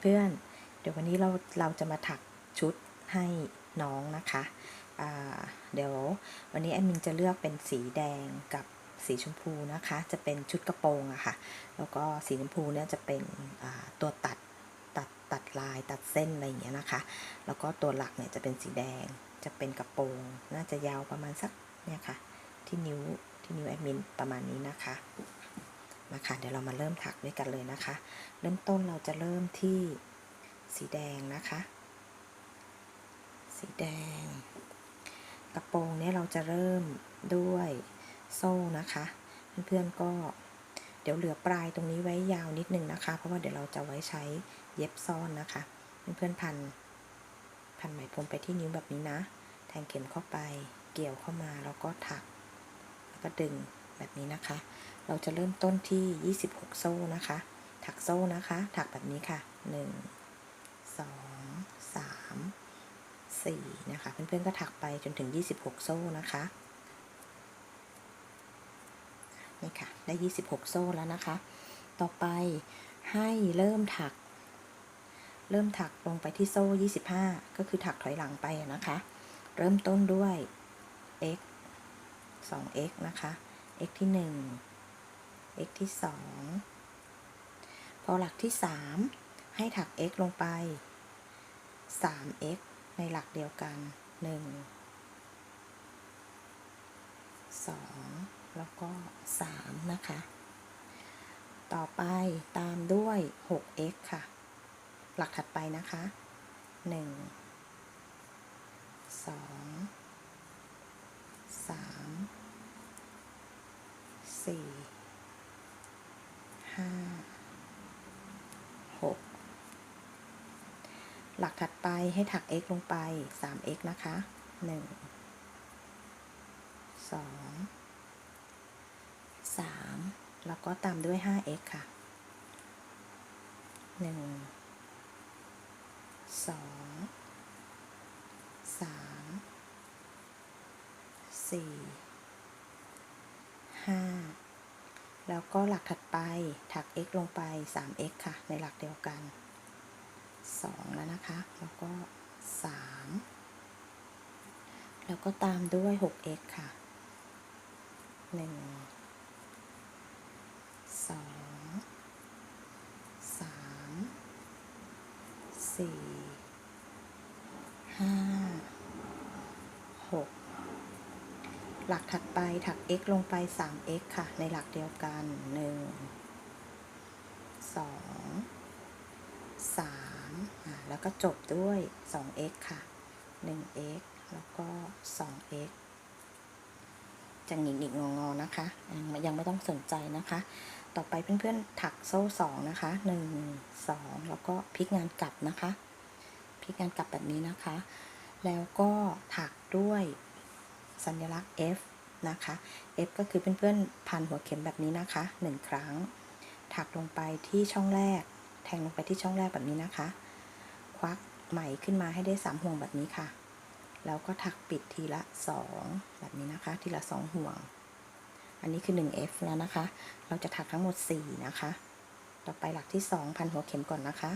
เพื่อนๆ เดี๋ยววันนี้เราเราจะมาถักชุดให้น้องนะคะเดี๋ยววันนี้แอดมินจะเลือกเป็นสีแดงกับสีชมพูนะคะ จะเป็นชุดกระโปรงอะค่ะ แล้วก็สีชมพูเนี่ยจะเป็นตัวตัดตัดตัดลายตัดเส้นอะไรอย่างเงี้ยนะคะ แล้วก็ตัวหลักเนี่ยจะเป็นสีแดงจะเป็นกระโปรง น่าจะยาวประมาณสักเนี่ยค่ะ ที่นิ้วที่นิ้วแอดมินประมาณนี้นะคะ มาค่ะเดี๋ยวเรามาเริ่มถักด้วยกันเลยนะคะ เริ่มต้นเราจะเริ่มที่สีแดงนะคะ สีแดง กระโปรงเนี่ยเราจะเริ่มด้วยโซ่นะคะ เพื่อนๆก็เดี๋ยวเหลือปลายตรงนี้ไว้ยาวนิดนึงนะคะ เพราะว่าเดี๋ยวเราจะไว้ใช้เย็บซ่อนนะคะ เพื่อนๆพันพันไหมพรมไปที่นิ้วแบบนี้นะ แทงเข็มเข้าไป เกี่ยวเข้ามาแล้วก็ถัก แล้วก็ดึงแบบนี้นะคะ เราจะเริ่มต้นที่ 26 โซ่นะคะ ถักโซ่นะคะ ถักแบบนี้ค่ะ 1 2 3 4 นะคะ เพื่อนๆก็ถักไปจนถึง 26 โซ่นะคะ นี่ค่ะ ได้ 26 โซ่แล้วนะคะ ต่อไปให้เริ่มถัก เริ่มถักลงไปที่โซ่ 25 ก็คือถักถอยหลังไปนะคะ เริ่มต้นด้วย x 2x นะคะ x ที่ 1 x ที่ 2 พอหลักที่ 3 ให้ถัก x ลงไป 3x ในหลักเดียวกัน 1 2 แล้วก็ 3 นะคะ ต่อไปตามด้วย 6x ค่ะ หลักถัดไปนะคะ 1 2 3สี่ ห้าหกหลักถัดไปให้ถัก x ลงไป 3x นะคะ 1 2 3 แล้วก็ตามด้วย 5x ค่ะ 1 2 3 4 5 แล้วก็หลักถัดไปถัก x ลงไป 3x ค่ะ ในหลักเดียวกัน 2 แล้วนะคะ แล้วก็ 3 แล้วก็ตามด้วย 6x ค่ะ 1 2 3 4 5 6 หลักถัดไปถัก x ลงไป 3x ค่ะ ในหลักเดียวกัน 1 2 3อ่าแล้วก็จบด้วย 2x ค่ะ 1x แล้วก็ 2x จะหงิกหงิกงองอนะคะ ยังไม่ต้องสนใจนะคะ ต่อไปเพื่อนๆถักโซ่ 2 นะคะ 1 2 แล้วก็พลิกงานกลับนะคะ พลิกงานกลับแบบนี้นะคะ แล้วก็ถักด้วย สัญลักษณ์ F นะคะ F ก็คือเพื่อนๆพันหัวเข็มแบบนี้นะคะ 1 ครั้ง ถักลงไปที่ช่องแรก แทงลงไปที่ช่องแรกแบบนี้นะคะ ควักไหมขึ้นมาให้ได้ 3 ห่วงแบบนี้ค่ะ แล้วก็ถักปิดทีละ 2 แบบนี้นะคะ ทีละ 2 ห่วง อันนี้คือ 1F แล้วนะคะ เราจะถักทั้งหมด 4 นะคะ ต่อไปหลักที่ 2 พันหัวเข็มก่อนนะคะ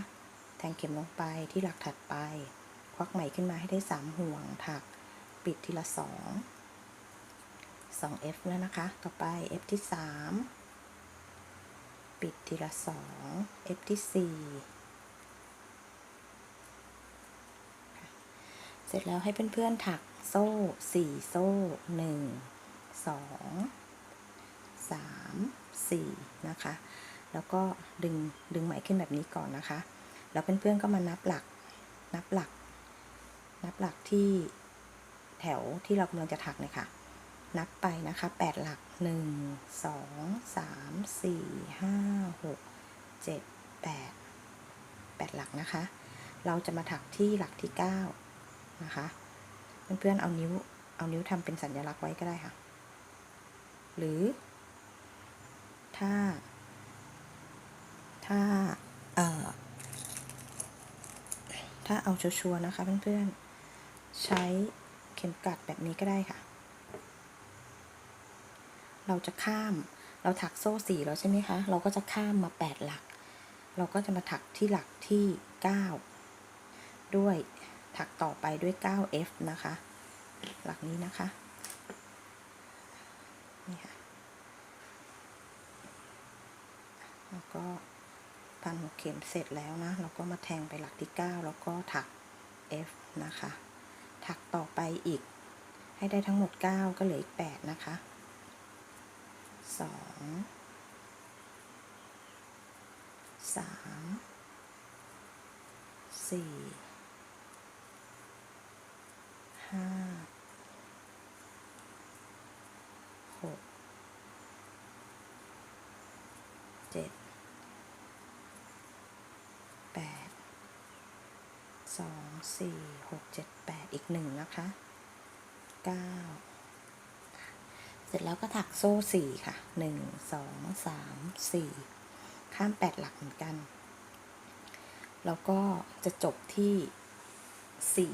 แทงเข็มลงไปที่หลักถัดไป ควักไหมขึ้นมาให้ได้ 3 ห่วง ถักปิดทีละ 2 2F แล้วนะคะ ต่อไป F ที่ 3 ปิดทีละ 2 F ที่ 4 เสร็จแล้วให้เพื่อนๆถักโซ่ 4 โซ่ 1 2 3 4 นะคะ แล้วก็ดึงดึงไหมขึ้นแบบนี้ก่อนนะคะ แล้วเพื่อนๆก็มานับหลัก นับหลัก นับหลักที่แถวที่เรากำลังจะถักเลยค่ะ นับไปนะคะ 8 หลัก 1 2 3 4 5 6 7 8 8 หลักนะคะ เราจะมาถักที่หลักที่ 9 นะคะ เพื่อนๆเอานิ้วเอานิ้วทำเป็นสัญลักษณ์ไว้ก็ได้ค่ะ หรือ ถ้า ถ้า เอ่อ ถ้าเอาชัวร์ๆนะคะเพื่อนๆ ใช้เข็มกัดแบบนี้ก็ได้ค่ะ เราจะข้าม เราถักโซ่สี่แล้วใช่ไหมคะ เราก็จะข้ามมาแปดหลัก เราก็จะมาถักที่หลักที่ 9 ด้วยถักต่อไปด้วย 9F นะคะ หลักนี้นะคะ นี่ค่ะ แล้วก็พันหัวเข็มเสร็จแล้วนะ เราก็มาแทงไปหลักที่ 9 แล้วก็ถัก F นะคะ ถักต่อไปอีกให้ได้ทั้งหมด 9 ก็เหลืออีก 8 นะคะ 2 3 4ห้าหกเจ็ดแปดสองสี่หกเจ็ดแปดอีกหนึ่งนะคะเก้า เสร็จแล้วก็ถักโซ่สี่ค่ะหนึ่งสองสามสี่ข้ามแปดหลักเหมือนกัน แล้วก็จะจบที่สี่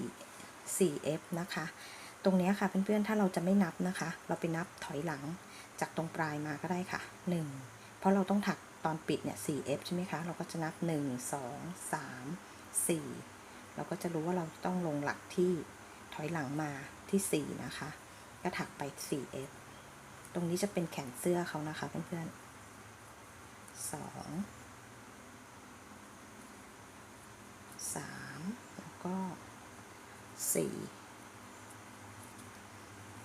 4f นะคะ ตรงนี้ค่ะเพื่อนๆ ถ้าเราจะไม่นับนะคะ เราไปนับถอยหลังจากตรงปลายมาก็ได้ค่ะ 1 เพราะเราต้องถักตอนปิดเนี่ย 4f ใช่ไหมคะ เราก็จะนับ 1 2 3 4 เราก็จะรู้ว่าเราต้องลงหลักที่ถอยหลังมาที่ 4 นะคะ ก็ถักไป 4f ตรงนี้จะเป็นแขนเสื้อเขานะคะเพื่อนๆ2 3แล้วก็สี่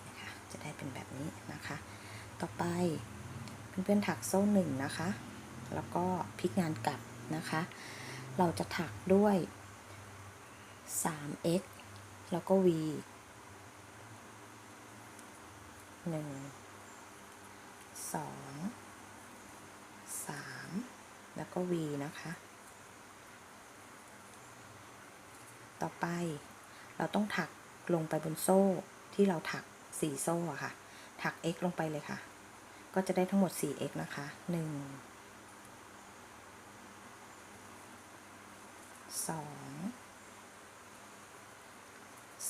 นะคะจะได้เป็นแบบนี้นะคะ ต่อไปเพื่อนๆถักโซ่หนึ่งนะคะ แล้วก็พลิกงานกลับนะคะ เราจะถักด้วย 3x แล้วก็ v ห นึ่งสองสามแล้วก็ v นะคะ ต่อไปเราต้องถักลงไปบนโซ่ที่เราถักสี่โซ่อะค่ะ ถัก x ลงไปเลยค่ะ ก็จะได้ทั้งหมด 4x นะคะ 1 2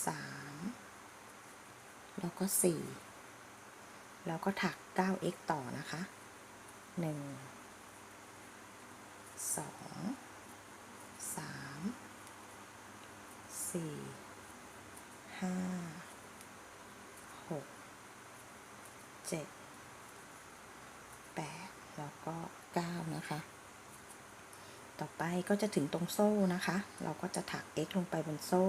3 แล้วก็ 4 แล้วก็ถัก 9x ต่อนะคะ 1 2 3 4 5 6 7 8 แล้วก็ 9 นะคะ ต่อไปก็จะถึงตรงโซ่นะคะ เราก็จะถัก x ลงไปบนโซ่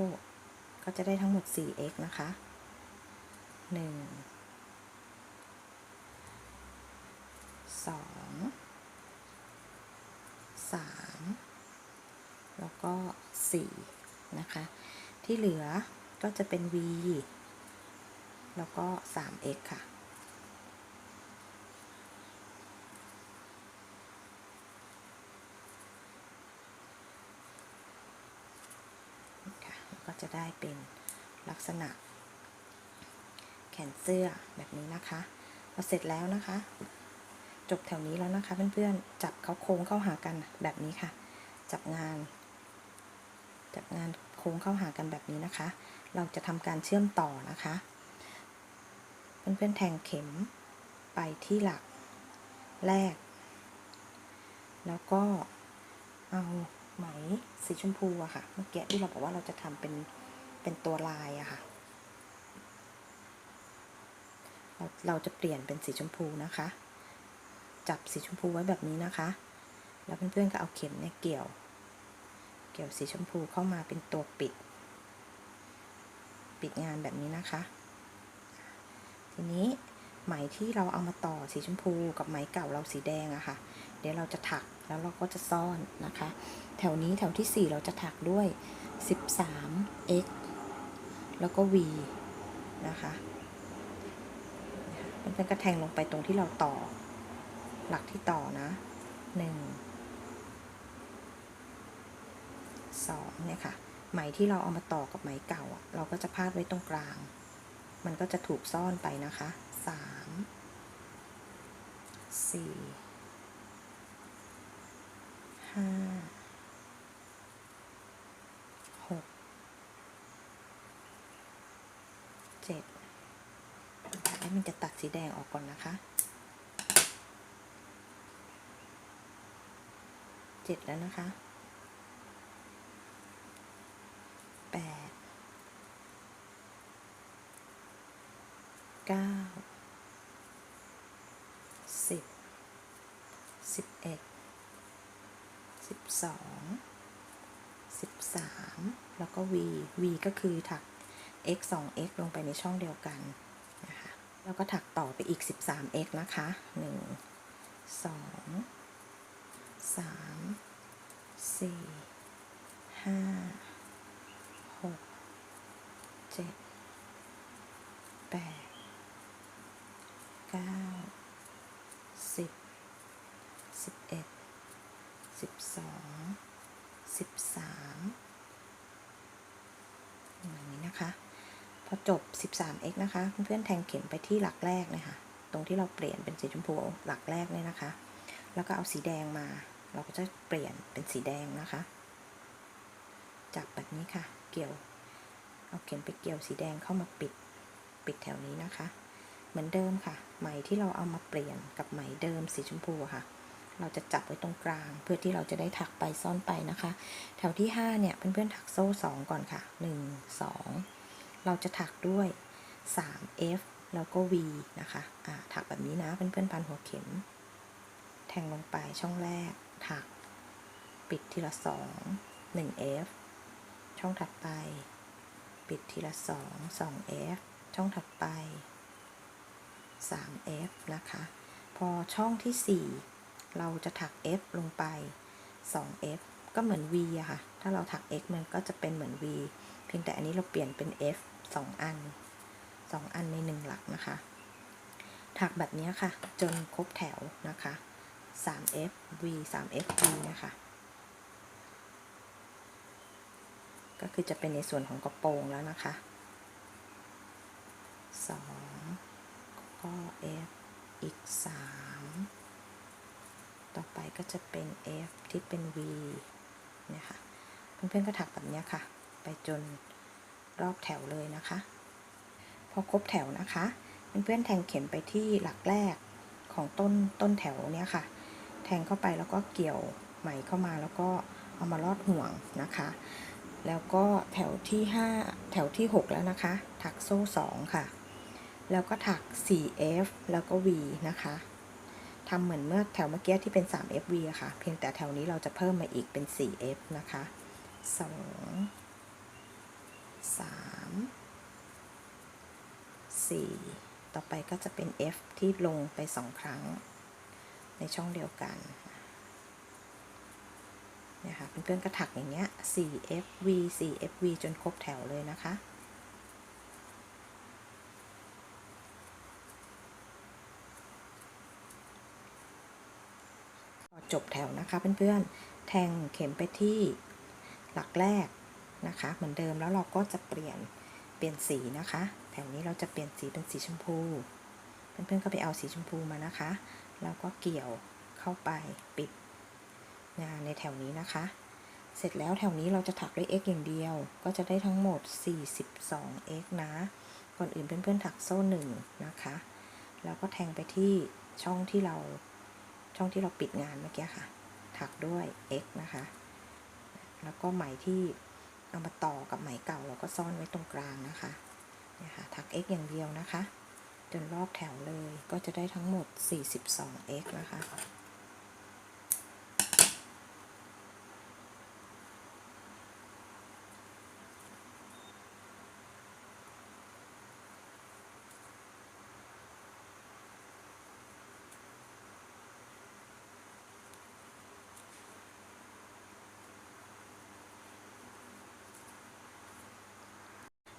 ก็จะได้ทั้งหมด 4x นะคะ 1 สองสามแล้วก็สี่นะคะ ที่เหลือก็จะเป็น v แล้วก็ 3x ค่ะค่ะก็จะได้เป็นลักษณะแขนเสื้อแบบนี้นะคะพอเสร็จแล้วนะคะ จบแถวนี้แล้วนะคะเพื่อนๆ จับเขาโค้งเข้าหากันแบบนี้ค่ะ จับงาน จับงานโค้งเข้าหากันแบบนี้นะคะ เราจะทำการเชื่อมต่อนะคะ เพื่อนๆแทงเข็มไปที่หลักแรก แล้วก็เอาไหมสีชมพูอะค่ะ เมื่อกี้ที่เราบอกว่าเราจะทำเป็นเป็นตัวลายอะค่ะเราเราจะเปลี่ยนเป็นสีชมพูนะคะ จับสีชมพูไว้แบบนี้นะคะ แล้วเพื่อนๆก็เอาเข็มเนี่ยเกี่ยว เกี่ยวสีชมพูเข้ามาเป็นตัวปิด ปิดงานแบบนี้นะคะ ทีนี้ไหมที่เราเอามาต่อสีชมพูกับไหมเก่าเราสีแดงอะค่ะ เดี๋ยวเราจะถักแล้วเราก็จะซ่อนนะคะ แถวนี้แถวที่ 4 เราจะถักด้วย 13x แล้วก็ v นะคะเพื่อนๆก็แทงลงไปตรงที่เราต่อ หลักที่ต่อนะ1 2เนี่ยค่ะ ไหมที่เราเอามาต่อกับไหมเก่าอะ เราก็จะพาดไว้ตรงกลาง มันก็จะถูกซ่อนไปนะคะ3 4ห้าหกเจ็ดแล้มันจะตัดสีแดงออกก่อนนะคะ เจ็ดแล้วนะคะแปดเก้าสิบสิบเอ็ดสิบสองสิบสามแล้วก็ v v ก็คือถัก x 2 x ลงไปในช่องเดียวกันนะคะแล้วก็ถักต่อไปอีก 13x นะคะ 1 2 3 4 5 6 7 8 9 10 11 12 13อย่างนี้นะคะ พอจบ 13x นะคะเพื่อนๆแทงเข็มไปที่หลักแรกเลยค่ะ ตรงที่เราเปลี่ยนเป็นสีชมพูหลักแรกเนี่ยนะคะ แล้วก็เอาสีแดงมา เราก็จะเปลี่ยนเป็นสีแดงนะคะ จับแบบนี้ค่ะ เกี่ยว เอาเข็มไปเกี่ยวสีแดงเข้ามาปิด ปิดแถวนี้นะคะ เหมือนเดิมค่ะ ไหมที่เราเอามาเปลี่ยนกับไหมเดิมสีชมพูค่ะ เราจะจับไว้ตรงกลาง เพื่อที่เราจะได้ถักไปซ่อนไปนะคะ แถวที่ 5 เนี่ยเพื่อนๆถักโซ่ 2 ก่อนค่ะ 1 2 เราจะถักด้วย 3F แล้วก็ V นะคะ อ่า ถักแบบนี้นะเพื่อนๆพันหัวเข็ม แทงลงไปช่องแรก ถัก ปิดทีละ2 1F ช่องถัดไป ปิดทีละ2 2F ช่องถัดไป 3F นะคะ พอช่องที่ 4 เราจะถัก F ลงไป 2F ก็เหมือน V อะค่ะ ถ้าเราถัก X มันก็จะเป็นเหมือน V เพียงแต่อันนี้เราเปลี่ยนเป็น F 2 อัน 2 อันใน 1 หลักนะคะ ถักแบบนี้ค่ะ จนครบแถวนะคะ 3F V 3F V นะคะ ก็คือจะเป็นในส่วนของกระโปรงแล้วนะคะ 2 ก็ F อีก 3 ต่อไปก็จะเป็น F ที่เป็น V นี่ยค่ะเพื่อนๆก็ถักแบบนี้ค่ะ ไปจนรอบแถวเลยนะคะ พอครบแถวนะคะ เพื่อนๆแทงเข็มไปที่หลักแรกของต้นต้นแถวเนี้ยค่ะ แทงเข้าไปแล้วก็เกี่ยวไหมเข้ามาแล้วก็เอามาลอดห่วงนะคะ แล้วก็แถวที่ 5 แถวที่ 6 แล้วนะคะ ถักโซ่ 2 ค่ะ แล้วก็ถัก 4F แล้วก็ V นะคะทำเหมือนเมื่อแถวเมื่อกี้ที่เป็น 3FV อะค่ะ เพียงแต่แถวนี้เราจะเพิ่มมาอีกเป็น 4F นะคะ 2 3 4 ต่อไปก็จะเป็น F ที่ลงไป 2 ครั้ง ในช่องเดียวกันเนี่ยค่ะเพื่อนๆก็ถักอย่างเงี้ย 4FV 4FV จนครบแถวเลยนะคะพอจบแถวนะคะเพื่อนๆ แทงเข็มไปที่หลักแรกนะคะ เหมือนเดิมแล้วเราก็จะเปลี่ยนเปลี่ยนสีนะคะ แถวนี้เราจะเปลี่ยนสีเป็นสีชมพู เพื่อนๆก็ไปเอาสีชมพูมานะคะ แล้วก็เกี่ยวเข้าไปปิดงานในแถวนี้นะคะ เสร็จแล้วแถวนี้เราจะถักด้วย x อย่างเดียว ก็จะได้ทั้งหมด 42 x นะ ก่อนอื่นเพื่อนๆถักโซ่หนึ่งนะคะ แล้วก็แทงไปที่ช่องที่เราช่องที่เราปิดงานเมื่อกี้ค่ะ ถักด้วย x นะคะ แล้วก็ไหมที่เอามาต่อกับไหมเก่าเราก็ซ่อนไว้ตรงกลางนะคะเนี่ยค่ะถัก x อย่างเดียวนะคะ จนรอบแถวเลยก็จะได้ทั้งหมด 42 x นะคะ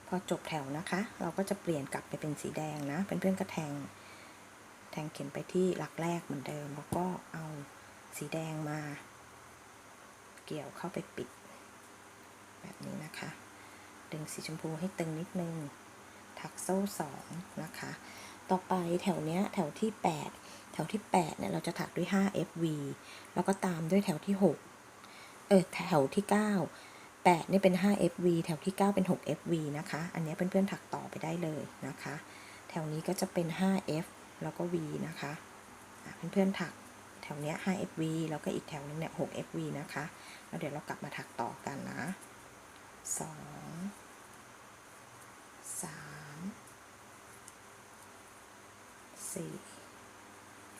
พอจบแถวนะคะ เราก็จะเปลี่ยนกลับไปเป็นสีแดงนะเพื่อนๆก็แทง แทงเข็มไปที่หลักแรกเหมือนเดิม แล้วก็เอาสีแดงมา เกี่ยวเข้าไปปิด แบบนี้นะคะ ดึงสีชมพูให้ตึงนิดนึง ถักโซ่สองนะคะ ต่อไปแถวเนี้ยแถวที่ 8 แถวที่8เนี่ยเราจะถักด้วย 5FV แล้วก็ตามด้วยแถวที่ 6 เออแถวที่ 9 8นี่เป็น 5FV แถวที่ 9 เป็น 6FV นะคะ อันนี้เพื่อนๆถักต่อไปได้เลยนะคะ แถวนี้ก็จะเป็น 5F แล้วก็ V นะคะอะเพื่อนๆถักแถวเนี้ย 5FV แล้วก็อีกแถวนึงเนี่ย 6FV นะคะแล้วเดี๋ยวเรากลับมาถักต่อกันนะ 2 3สี่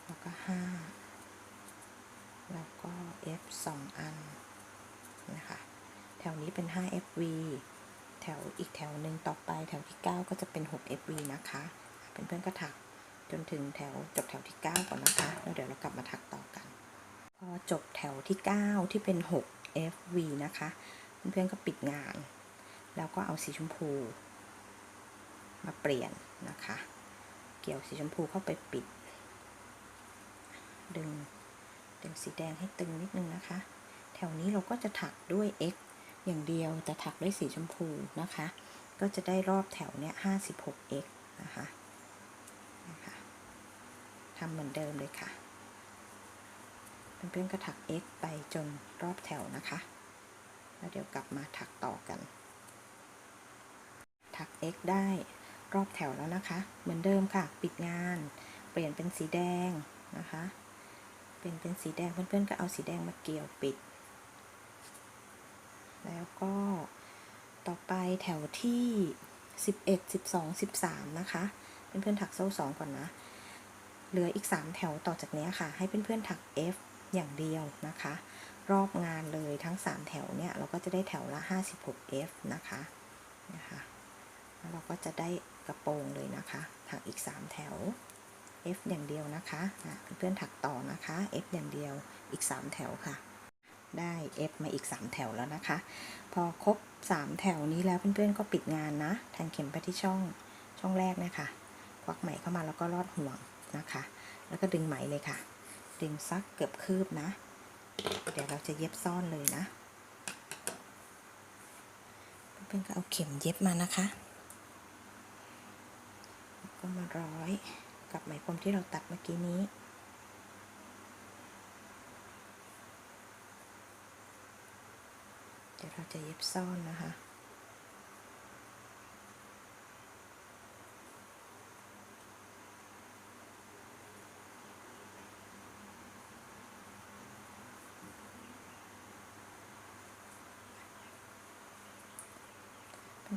แล้วก็ห้าแล้วก็ F สองอันนะคะ แถวนี้เป็น 5 FV แถวอีกแถวหนึ่งต่อไปแถวที่ 9 ก็จะเป็น 6 FV นะคะ เพื่อนๆก็ถักจนถึงแถวจบแถวที่ 9 ก่อนนะคะ แล้วเดี๋ยวเรากลับมาถักต่อกัน พอจบแถวที่ 9 ที่เป็น 6 FV นะคะ เพื่อนๆก็ปิดงาน แล้วก็เอาสีชมพู มาเปลี่ยนนะคะ เกี่ยวสีชมพูเข้าไปปิด ดึง ดึงสีแดงให้ตึงนิดนึงนะคะ แถวนี้เราก็จะถักด้วย X อย่างเดียวแต่ถักด้วยสีชมพูนะคะ ก็จะได้รอบแถวเนี้ย 56x นะคะนะคะทำเหมือนเดิมเลยค่ะเพื่อนๆก็ถัก x ไปจนรอบแถวนะคะ แล้วเดี๋ยวกลับมาถักต่อกัน ถัก x ได้รอบแถวแล้วนะคะ เหมือนเดิมค่ะ ปิดงาน เปลี่ยนเป็นสีแดงนะคะ เปลี่ยนเป็นสีแดงเพื่อนๆก็เอาสีแดงมาเกี่ยวปิด แล้วก็ต่อไปแถวที่ 11 12 13 นะคะ เพื่อนๆถักโซ่ 2 ก่อนนะ เหลืออีก 3 แถวต่อจากนี้ค่ะ ให้เพื่อนๆถัก F อย่างเดียวนะคะ รอบงานเลยทั้ง 3 แถวเนี่ยเราก็จะได้แถวละ 56F นะคะนะคะแล้วเราก็จะได้กระโปรงเลยนะคะถักอีก 3 แถว F อย่างเดียวนะคะะเพื่อนๆถักต่อนะคะ F อย่างเดียวอีก 3 แถวค่ะ ได้ F มาอีก 3 แถวแล้วนะคะ พอครบ 3 แถวนี้แล้วเพื่อนๆก็ปิดงานนะแทงเข็มไปที่ช่องช่องแรกนะคะ ควักไหมเข้ามาแล้วก็ลอดห่วงนะคะ แล้วก็ดึงไหมเลยค่ะ ดึงซักเกือบคืบนะ เดี๋ยวเราจะเย็บซ่อนเลยนะ เพื่อนๆก็เอาเข็มเย็บมานะคะแล้วก็มาร้อยกับไหมพรมที่เราตัดเมื่อกี้นี้ เดี๋ยวเราจะเย็บซ่อนนะคะ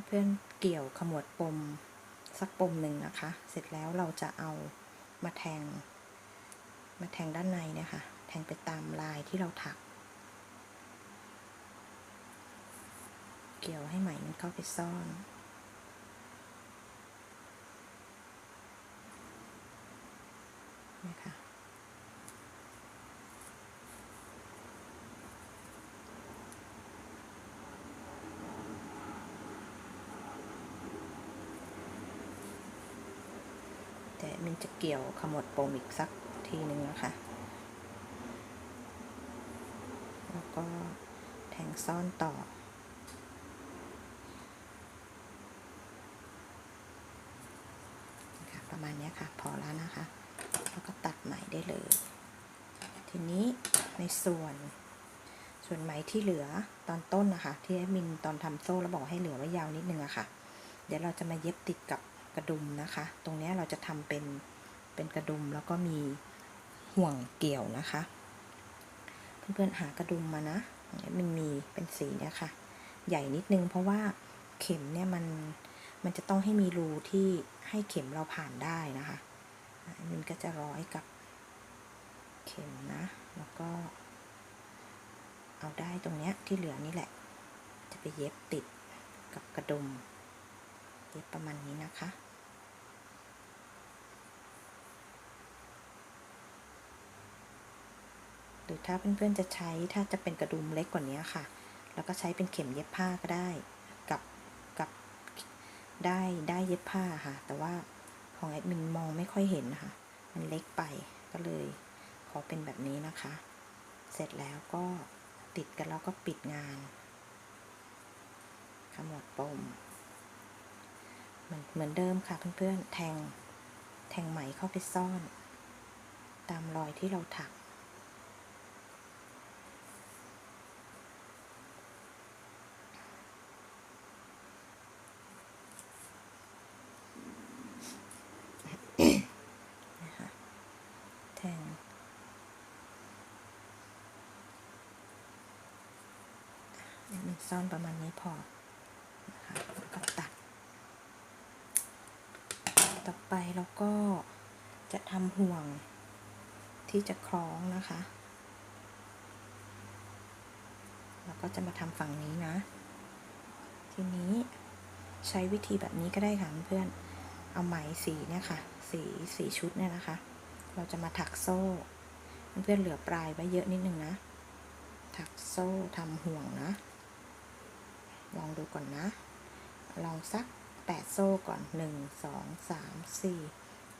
เพื่อนๆเกี่ยวขมวดปมสักปมหนึ่งนะคะ เสร็จแล้วเราจะเอามาแทง มาแทงด้านในเนี่ยค่ะ แทงไปตามลายที่เราถัก เกี่ยวให้ไหมมันเข้าไปซ่อน นะคะแต่มันจะเกี่ยวขมวดปมอีกสักทีหนึ่งนะคะ แล้วก็แทงซ่อนต่อ นะคะประมาณนี้ค่ะ พอแล้ว นะคะ แล้วก็ตัดไหมได้เลย ทีนี้ในส่วน ส่วนไหมที่เหลือตอนต้นนะคะ ที่แอดมินตอนทำโซ่แล้วบอกให้เหลือไว้ยาวนิดนึงอะค่ะ เดี๋ยวเราจะมาเย็บติดกับกระดุมนะคะ ตรงนี้เราจะทำเป็นเป็นกระดุมแล้วก็มีห่วงเกี่ยวนะคะ เพื่อนๆหากระดุมมานะมันมีเป็นสีเนี่ยค่ะ ใหญ่นิดนึงเพราะว่าเข็มเนี่ยมันมันจะต้องให้มีรูที่ให้เข็มเราผ่านได้นะคะ มันก็จะร้อยกับเข็มนะ แล้วก็ เอาได้ตรงเนี้ยที่เหลือนี่แหละ จะไปเย็บติดกับกระดุม เย็บประมาณนี้นะคะหรือถ้าเพื่อนๆจะใช้ถ้าจะเป็นกระดุมเล็กกว่านี้ค่ะ แล้วก็ใช้เป็นเข็มเย็บผ้าก็ได้ กับกับได้ได้เย็บผ้าค่ะ แต่ว่า ของแอดมินมองไม่ค่อยเห็นนะคะมันเล็กไปก็เลยขอเป็นแบบนี้นะคะ เสร็จแล้วก็ติดกันแล้วก็ปิดงาน ขมวดปมเหมือนเหมือนเดิมค่ะเพื่อนๆแทงแทงไหมเข้าไปซ่อน ตามรอยที่เราถัก นะคะแทง มัน ซ่อนประมาณนี้พอนะคะแล้วก็ตัด ต่อไปเราก็จะทำห่วงที่จะคล้องนะคะแล้วก็จะมาทำฝั่งนี้นะ ทีนี้ใช้วิธีแบบนี้ก็ได้ค่ะเพื่อน เอาไหมสีเนี่ยค่ะ สีสีชุดเนี่ยนะคะ เราจะมาถักโซ่ เพื่อนเหลือปลายไว้เยอะนิดนึงนะ ถักโซ่ทำห่วงนะ ลองดูก่อนนะ ลองสักแปดโซ่ก่อนหนึ่งสองสามสี่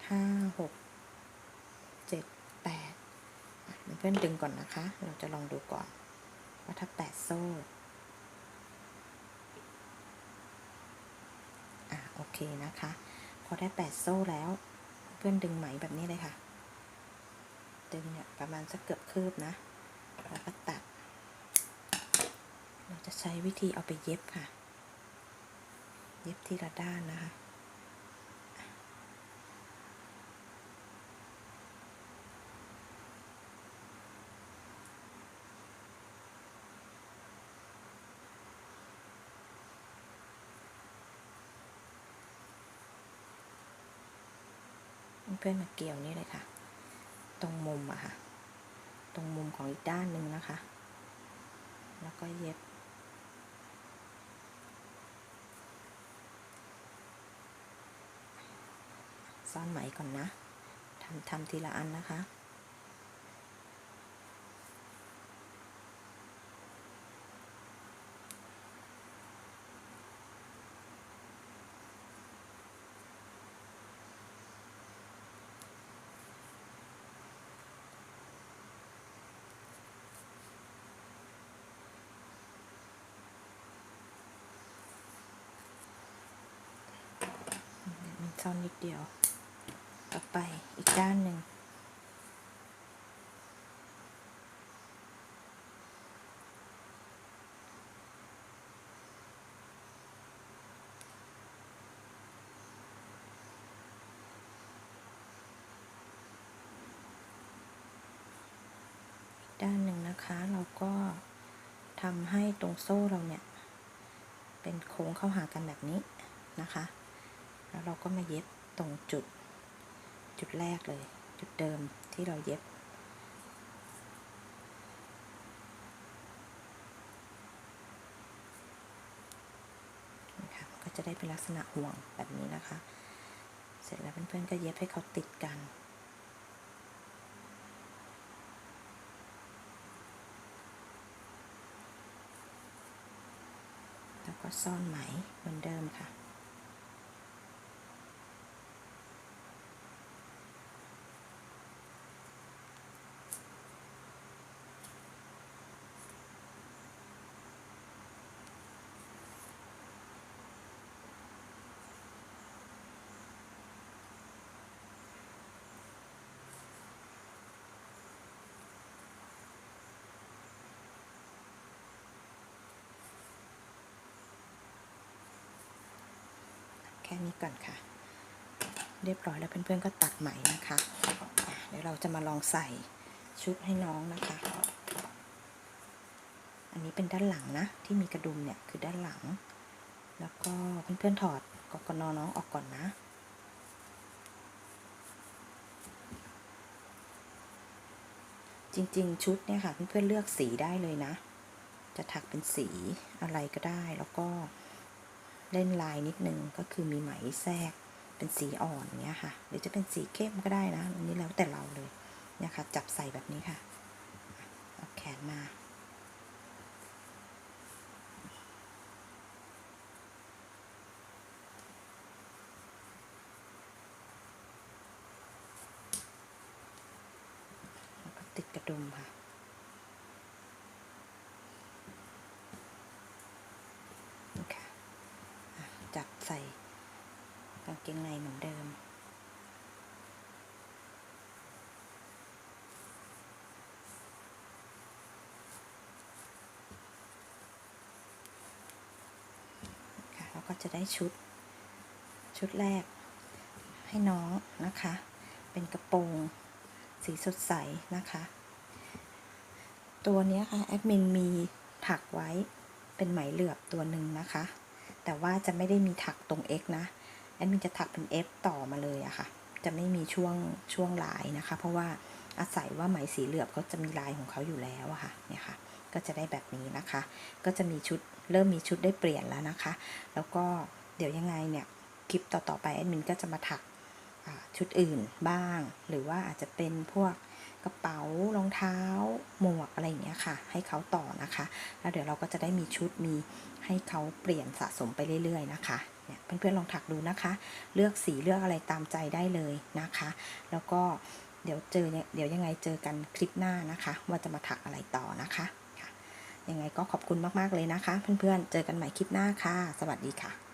ห้าหกเจ็ดแปดอะเพื่อนดึงก่อนนะคะ เราจะลองดูก่อนว่าถ้าแปดโซ่อะโอเคนะคะ พอได้แปดโซ่แล้ว เพื่อนดึงไหมแบบนี้เลยค่ะ ดึงเนี่ยประมาณสักเกือบคืบนะ แล้วก็ตัด เราจะใช้วิธีเอาไปเย็บค่ะ เย็บทีละด้านนะคะเพื่อนมาเกี่ยวนี่เลยค่ะ ตรงมุมอะค่ะ ตรงมุมของอีกด้านหนึ่งนะคะ แล้วก็เย็บ ซ่อนไหมก่อนนะทำทำทีละอันนะคะมันซ่อนนิดเดียว ต่อไปอีกด้านหนึ่ง ด้านหนึ่งนะคะเราก็ทำให้ตรงโซ่เราเนี่ย เป็นโค้งเข้าหากันแบบนี้นะคะ แล้วเราก็มาเย็บตรงจุด จุดแรกเลย จุดเดิมที่เราเย็บนะคะก็จะได้เป็นลักษณะห่วงแบบนี้นะคะ เสร็จแล้วเพื่อนๆก็เย็บให้เขาติดกันแล้วก็ซ่อนไหมเหมือนเดิมค่ะ นี้ก่อนค่ะ เรียบร้อยแล้วเพื่อนๆก็ตัดไหมนะคะ เดี๋ยวเราจะมาลองใส่ชุดให้น้องนะคะ อันนี้เป็นด้านหลังนะ ที่มีกระดุมเนี่ยคือด้านหลัง แล้วก็เพื่อนๆถอดกกนน้องออกก่อนนะจริงๆ ชุดเนี่ยค่ะเพื่อนๆเลือกสีได้เลยนะ จะถักเป็นสีอะไรก็ได้แล้วก็ เล่นลายนิดนึงก็คือมีไหมแทรกเป็นสีอ่อนเนี้ยค่ะหรือจะเป็นสีเข้มก็ได้นะอันนี้แล้วแต่เราเลยเนี่ยค่ะจับใส่แบบนี้ค่ะเอาแขนมาแล้วก็ติดกระดุมค่ะ นี่ค่ะอะ จับ ใส่กางเกงในเหมือนเดิม ค่ะแล้วก็จะได้ชุด ชุดแรกให้น้องนะคะ เป็นกระโปรง สีสดใสนะคะ ตัวนี้ค่ะ แอดมินมีถักไว้เป็นไหมเหลือบตัวหนึ่งนะคะ แต่ว่าจะไม่ได้มีถักตรง X นะแอดมินจะถักเป็น F ต่อมาเลยอะค่ะ จะไม่มีช่วงช่วงลายนะคะ เพราะว่าอาศัยว่าไหมสีเหลือบเขาจะมีลายของเขาอยู่แล้วอะค่ะเนี่ยค่ะ ก็จะได้แบบนี้นะคะ ก็จะมีชุดเริ่มมีชุดได้เปลี่ยนแล้วนะคะ แล้วก็เดี๋ยวยังไงเนี่ยคลิปต่อๆไปแอดมินก็จะมาถักชุดอื่นบ้าง หรือว่าอาจจะเป็นพวกกระเป๋ารองเท้าหมวกอะไรอย่างเงี้ยค่ะ ให้เขาต่อนะคะ แล้วเดี๋ยวเราก็จะได้มีชุดมี ให้เขาเปลี่ยนสะสมไปเรื่อยๆนะคะเนี่ยเพื่อนๆลองถักดูนะคะ เลือกสีเลือกอะไรตามใจได้เลยนะคะ แล้วก็เดี๋ยวเจอเนี่ยเดี๋ยวยังไงเจอกันคลิปหน้านะคะ ว่าจะมาถักอะไรต่อนะคะค่ะยังไงก็ขอบคุณมากๆเลยนะคะ เพื่อนๆเจอกันใหม่คลิปหน้าค่ะ สวัสดีค่ะ